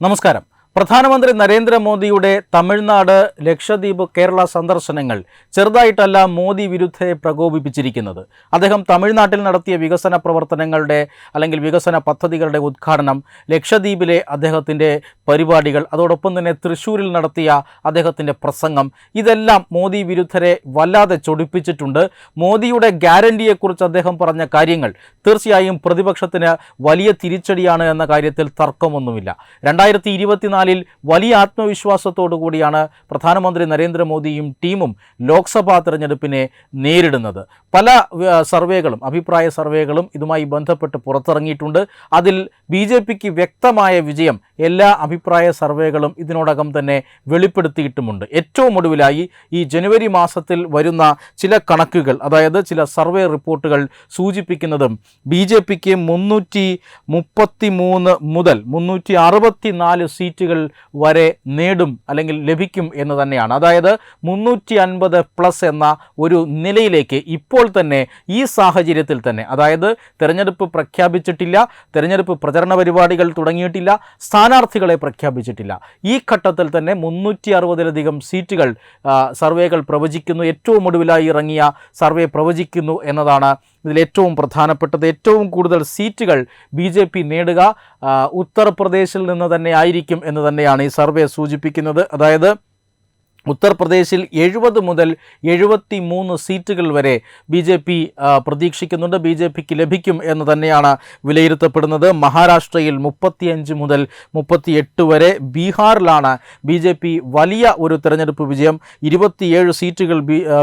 നമസ്കാരം പ്രധാനമന്ത്രി നരേന്ദ്രമോദിയുടെ തമിഴ്നാട് ലക്ഷദ്വീപ് കേരള സന്ദർശനങ്ങൾ ചെറുതായിട്ടല്ല മോദി വിരുദ്ധയെ പ്രകോപിപ്പിച്ചിരിക്കുന്നത്. അദ്ദേഹം തമിഴ്നാട്ടിൽ നടത്തിയ വികസന പ്രവർത്തനങ്ങളുടെ അല്ലെങ്കിൽ വികസന പദ്ധതികളുടെ ഉദ്ഘാടനം ലക്ഷദ്വീപിലെ അദ്ദേഹത്തിന്റെ പരിപാടികൾ അതോടൊപ്പം തന്നെ തൃശ്ശൂരിൽ നടത്തിയ അദ്ദേഹത്തിന്റെ പ്രസംഗം ഇതെല്ലാം മോദി വിരുദ്ധരെ വല്ലാതെ ചൊടിപ്പിച്ചിട്ടുണ്ട്. മോദിയുടെ ഗ്യാരണ്ടിയെക്കുറിച്ച് അദ്ദേഹം പറഞ്ഞ കാര്യങ്ങൾ തീർച്ചയായും പ്രതിപക്ഷത്തിന് വലിയ തിരിച്ചടിയാണ് എന്ന കാര്യത്തിൽ തർക്കമൊന്നുമില്ല. രണ്ടായിരത്തി ഇരുപത്തിനാലിൽ വലിയ ആത്മവിശ്വാസത്തോടു കൂടിയാണ് പ്രധാനമന്ത്രി നരേന്ദ്രമോദിയും ടീമും ലോക്സഭാ തെരഞ്ഞെടുപ്പിനെ നേരിടുന്നത്. പല സർവേകളും അഭിപ്രായ സർവേകളും ഇതുമായി ബന്ധപ്പെട്ട് പുറത്തിറങ്ങിയിട്ടുണ്ട്. അതിൽ ബി വ്യക്തമായ വിജയം എല്ലാ അഭിപ്രായ സർവേകളും ഇതിനോടകം തന്നെ വെളിപ്പെടുത്തിയിട്ടുമുണ്ട്. ഏറ്റവും ഒടുവിലായി ഈ ജനുവരി മാസത്തിൽ വരുന്ന ചില കണക്കുകൾ അതായത് ചില സർവേ റിപ്പോർട്ടുകൾ സൂചിപ്പിക്കുന്നതും ബി ജെ പിക്ക് മുന്നൂറ്റി മുപ്പത്തി മൂന്ന് മുതൽ മുന്നൂറ്റി അറുപത്തി നാല് സീറ്റുകൾ വരെ നേടും അല്ലെങ്കിൽ ലഭിക്കും എന്ന് തന്നെയാണ്. അതായത് മുന്നൂറ്റി അൻപത് പ്ലസ് എന്ന ഒരു നിലയിലേക്ക് ഇപ്പോൾ തന്നെ ഈ സാഹചര്യത്തിൽ തന്നെ അതായത് തെരഞ്ഞെടുപ്പ് പ്രഖ്യാപിച്ചിട്ടില്ല തെരഞ്ഞെടുപ്പ് പ്രചരണ പരിപാടികൾ തുടങ്ങിയിട്ടില്ല സ്ഥാനാർത്ഥികളെ പ്രഖ്യാപിച്ചിട്ടില്ല. ഈ ഘട്ടത്തിൽ തന്നെ മുന്നൂറ്റി അറുപതിലധികം സീറ്റുകൾ സർവേകൾ പ്രവചിക്കുന്നു. ഏറ്റവും ഒടുവിലായി ഇറങ്ങിയ സർവേ പ്രവചിക്കുന്നു എന്നതാണ് ഇതിൽ ഏറ്റവും പ്രധാനപ്പെട്ടത്. ഏറ്റവും കൂടുതൽ സീറ്റുകൾ ബി ജെ പി നേടുക ഉത്തർപ്രദേശിൽ നിന്ന് തന്നെ ആയിരിക്കും എന്ന് തന്നെയാണ് ഈ സർവേ സൂചിപ്പിക്കുന്നത്. അതായത് ഉത്തർപ്രദേശിൽ എഴുപത് മുതൽ എഴുപത്തി മൂന്ന് സീറ്റുകൾ വരെ ബി ജെ പി പ്രതീക്ഷിക്കുന്നുണ്ട്. ബി ജെ പിക്ക് ലഭിക്കും എന്ന് തന്നെയാണ് വിലയിരുത്തപ്പെടുന്നത്. മഹാരാഷ്ട്രയിൽ മുപ്പത്തിയഞ്ച് മുതൽ മുപ്പത്തിയെട്ട് വരെ ബീഹാറിലാണ് ബി ജെ പി വലിയ ഒരു തെരഞ്ഞെടുപ്പ് വിജയം. ഇരുപത്തിയേഴ് സീറ്റുകൾ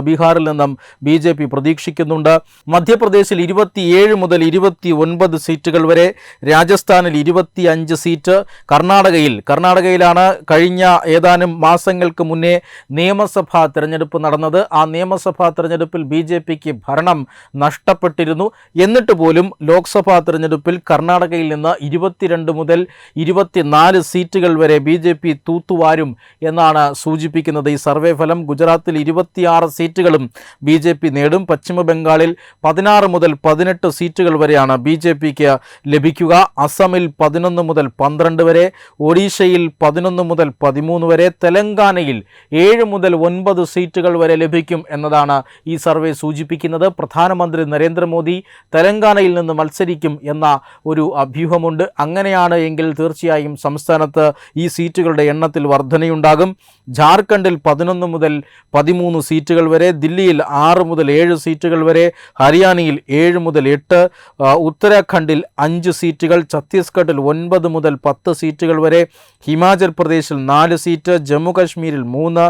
ബീഹാറിൽ നിന്നും ബി ജെ പി പ്രതീക്ഷിക്കുന്നുണ്ട്. മധ്യപ്രദേശിൽ ഇരുപത്തിയേഴ് മുതൽ ഇരുപത്തി ഒൻപത് സീറ്റുകൾ വരെ രാജസ്ഥാനിൽ ഇരുപത്തി അഞ്ച് സീറ്റ് കർണാടകയിൽ കർണാടകയിലാണ് കഴിഞ്ഞ ഏതാനും മാസങ്ങൾക്ക് മുന്നേ നിയമസഭാ തിരഞ്ഞെടുപ്പ് നടന്നത്. ആ നിയമസഭാ തിരഞ്ഞെടുപ്പിൽ ബി ജെ പിക്ക് ഭരണം നഷ്ടപ്പെട്ടിരുന്നു. എന്നിട്ട് പോലും ലോക്സഭാ തിരഞ്ഞെടുപ്പിൽ കർണാടകയിൽ നിന്ന് ഇരുപത്തിരണ്ട് മുതൽ ഇരുപത്തിനാല് സീറ്റുകൾ വരെ ബി ജെ പി തൂത്തുവാരും എന്നാണ് സൂചിപ്പിക്കുന്നത്. ഈ സർവേ ഫലം ഗുജറാത്തിൽ ഇരുപത്തിയാറ് സീറ്റുകളും ബി ജെ പി നേടും. പശ്ചിമ ബംഗാളിൽ പതിനാറ് മുതൽ പതിനെട്ട് സീറ്റുകൾ വരെയാണ് ബി ജെ പിക്ക് ലഭിക്കുക. അസമിൽ പതിനൊന്ന് മുതൽ പന്ത്രണ്ട് വരെ ഒഡീഷയിൽ പതിനൊന്ന് മുതൽ പതിമൂന്ന് വരെ തെലങ്കാനയിൽ ഏഴ് മുതൽ ഒൻപത് സീറ്റുകൾ വരെ ലഭിക്കും എന്നതാണ് ഈ സർവേ സൂചിപ്പിക്കുന്നത്. പ്രധാനമന്ത്രി നരേന്ദ്രമോദി തെലങ്കാനയിൽ നിന്ന് മത്സരിക്കും എന്ന ഒരു അഭ്യൂഹമുണ്ട്. അങ്ങനെയാണ് എങ്കിൽ തീർച്ചയായും സംസ്ഥാനത്ത് ഈ സീറ്റുകളുടെ എണ്ണത്തിൽ വർധനയുണ്ടാകും. ജാർഖണ്ഡിൽ പതിനൊന്ന് മുതൽ പതിമൂന്ന് സീറ്റുകൾ വരെ ദില്ലിയിൽ ആറ് മുതൽ ഏഴ് സീറ്റുകൾ വരെ ഹരിയാനയിൽ ഏഴ് മുതൽ എട്ട് ഉത്തരാഖണ്ഡിൽ അഞ്ച് സീറ്റുകൾ ഛത്തീസ്ഗഡിൽ ഒൻപത് മുതൽ പത്ത് സീറ്റുകൾ വരെ ഹിമാചൽ പ്രദേശിൽ നാല് സീറ്റ് ജമ്മു കാശ്മീരിൽ മൂന്ന്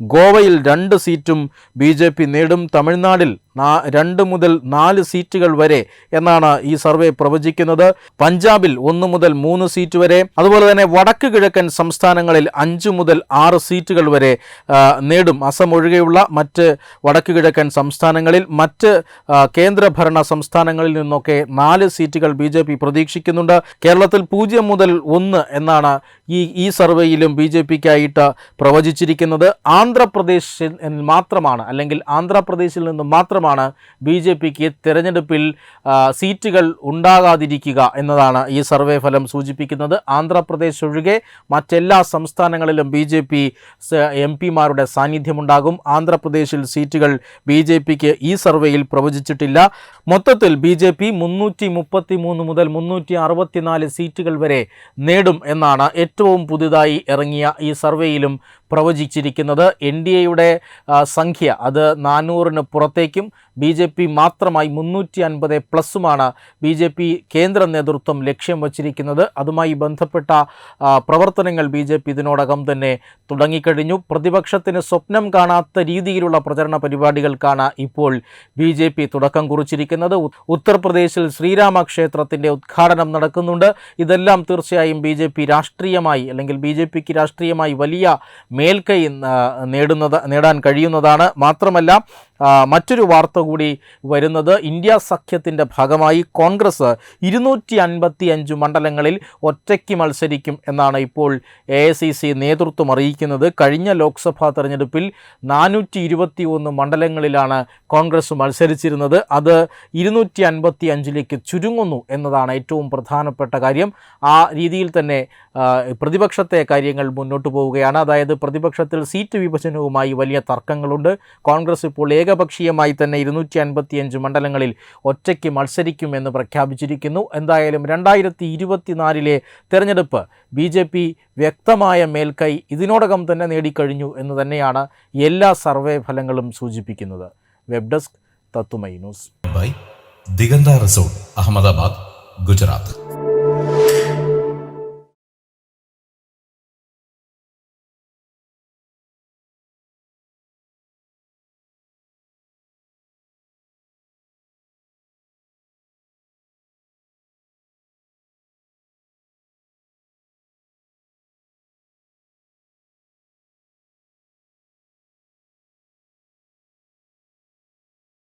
ഗോവയിൽ രണ്ട് സീറ്റും ബി ജെ പി നേടും തമിഴ്നാടിൽ രണ്ട് മുതൽ നാല് സീറ്റുകൾ വരെ എന്നാണ് ഈ സർവേ പ്രവചിക്കുന്നത്. പഞ്ചാബിൽ ഒന്ന് മുതൽ മൂന്ന് സീറ്റ് വരെ അതുപോലെ തന്നെ വടക്ക് കിഴക്കൻ സംസ്ഥാനങ്ങളിൽ അഞ്ച് മുതൽ ആറ് സീറ്റുകൾ വരെ നേടും അസം ഒഴികെയുള്ള മറ്റ് വടക്ക് കിഴക്കൻ സംസ്ഥാനങ്ങളിൽ മറ്റ് കേന്ദ്രഭരണ സംസ്ഥാനങ്ങളിൽ നിന്നൊക്കെ നാല് സീറ്റുകൾ ബി ജെ പി പ്രതീക്ഷിക്കുന്നുണ്ട്. കേരളത്തിൽ പൂജ്യം മുതൽ ഒന്ന് എന്നാണ് ഈ ഈ സർവേയിലും ബി ജെ പിക്കായിട്ട് പ്രവചിച്ചിരിക്കുന്നത്. ആന്ധ്രാപ്രദേശിൽ മാത്രമാണ് അല്ലെങ്കിൽ ആന്ധ്രാപ്രദേശിൽ നിന്ന് മാത്രമാണ് ബി ജെ പിക്ക് തിരഞ്ഞെടുപ്പിൽ സീറ്റുകൾ ഉണ്ടാകാതിരിക്കുക എന്നതാണ് ഈ സർവേ ഫലം സൂചിപ്പിക്കുന്നത്. ആന്ധ്രാപ്രദേശ് ഒഴികെ മറ്റെല്ലാ സംസ്ഥാനങ്ങളിലും ബി ജെ പി എം പിമാരുടെ സാന്നിധ്യമുണ്ടാകും. ആന്ധ്രാപ്രദേശിൽ സീറ്റുകൾ ബി ജെ പിക്ക് ഈ സർവേയിൽ പ്രവചിച്ചിട്ടില്ല. മൊത്തത്തിൽ ബി ജെ പി മുന്നൂറ്റി മുപ്പത്തി മൂന്ന് മുതൽ മുന്നൂറ്റി അറുപത്തിനാല് സീറ്റുകൾ വരെ നേടും എന്നാണ് ഏറ്റവും പുതുതായി ഇറങ്ങിയ ഈ സർവേയിലും പ്രവചിച്ചിരിക്കുന്നത്. എൻ ഡി എയുടെ സംഖ്യ അത് നാനൂറിന് പുറത്തേക്കും. ബി ജെ പി മാത്രമായി മുന്നൂറ്റി അൻപത് പ്ലസുമാണ് ബി ജെ പി കേന്ദ്ര നേതൃത്വം ലക്ഷ്യം വച്ചിരിക്കുന്നത്. അതുമായി ബന്ധപ്പെട്ട പ്രവർത്തനങ്ങൾ ബി ജെ പി ഇതിനോടകം തന്നെ തുടങ്ങിക്കഴിഞ്ഞു. പ്രതിപക്ഷത്തിന് സ്വപ്നം കാണാത്ത രീതിയിലുള്ള പ്രചരണ പരിപാടികൾക്കാണ് ഇപ്പോൾ ബി ജെ പി തുടക്കം കുറിച്ചിരിക്കുന്നത്. ഉത്തർപ്രദേശിൽ ശ്രീരാമ ക്ഷേത്രത്തിന്റെ ഉദ്ഘാടനം നടക്കുന്നുണ്ട്. ഇതെല്ലാം തീർച്ചയായും ബി രാഷ്ട്രീയമായി അല്ലെങ്കിൽ ബി രാഷ്ട്രീയമായി വലിയ മേൽക്കൈ നേടുന്നത് നേടാൻ കഴിയുന്നതാണ്. മാത്രമല്ല മറ്റൊരു വാർത്ത കൂടി വരുന്നത് ഇന്ത്യ സഖ്യത്തിന്റെ ഭാഗമായി കോൺഗ്രസ് ഇരുന്നൂറ്റി അൻപത്തി അഞ്ച് മണ്ഡലങ്ങളിൽ ഒറ്റയ്ക്ക് മത്സരിക്കും എന്നാണ് ഇപ്പോൾ എ ഐ സി സി നേതൃത്വം അറിയിക്കുന്നത്. കഴിഞ്ഞ ലോക്സഭാ തെരഞ്ഞെടുപ്പിൽ നാനൂറ്റി ഇരുപത്തി ഒന്ന് മണ്ഡലങ്ങളിലാണ് കോൺഗ്രസ് മത്സരിച്ചിരുന്നത്. അത് ഇരുന്നൂറ്റി അൻപത്തി അഞ്ചിലേക്ക് ചുരുങ്ങുന്നു എന്നതാണ് ഏറ്റവും പ്രധാനപ്പെട്ട കാര്യം. ആ രീതിയിൽ തന്നെ പ്രതിപക്ഷത്തെ കാര്യങ്ങൾ മുന്നോട്ട് പോവുകയാണ്. അതായത് പ്രതിപക്ഷത്തിൽ സീറ്റ് വിഭജനവുമായി വലിയ തർക്കങ്ങളുണ്ട്. കോൺഗ്രസ് ഇപ്പോൾ ഏകപക്ഷീയമായി തന്നെ ഇരുന്നൂറ്റി അൻപത്തിയഞ്ച് മണ്ഡലങ്ങളിൽ ഒറ്റയ്ക്ക് മത്സരിക്കുമെന്ന് പ്രഖ്യാപിച്ചിരിക്കുന്നു. എന്തായാലും രണ്ടായിരത്തി ഇരുപത്തിനാലിലെ തെരഞ്ഞെടുപ്പ് ബി ജെ പി വ്യക്തമായ മേൽക്കൈ ഇതിനോടകം തന്നെ നേടിക്കഴിഞ്ഞു എന്ന് തന്നെയാണ് എല്ലാ സർവേ ഫലങ്ങളും സൂചിപ്പിക്കുന്നത്. വെബ് ഡെസ്ക് തത്തുമൈ ന്യൂസ്. ദിഗന്ത റിസോർട്ട് അഹമ്മദാബാദ് ഗുജറാത്ത്.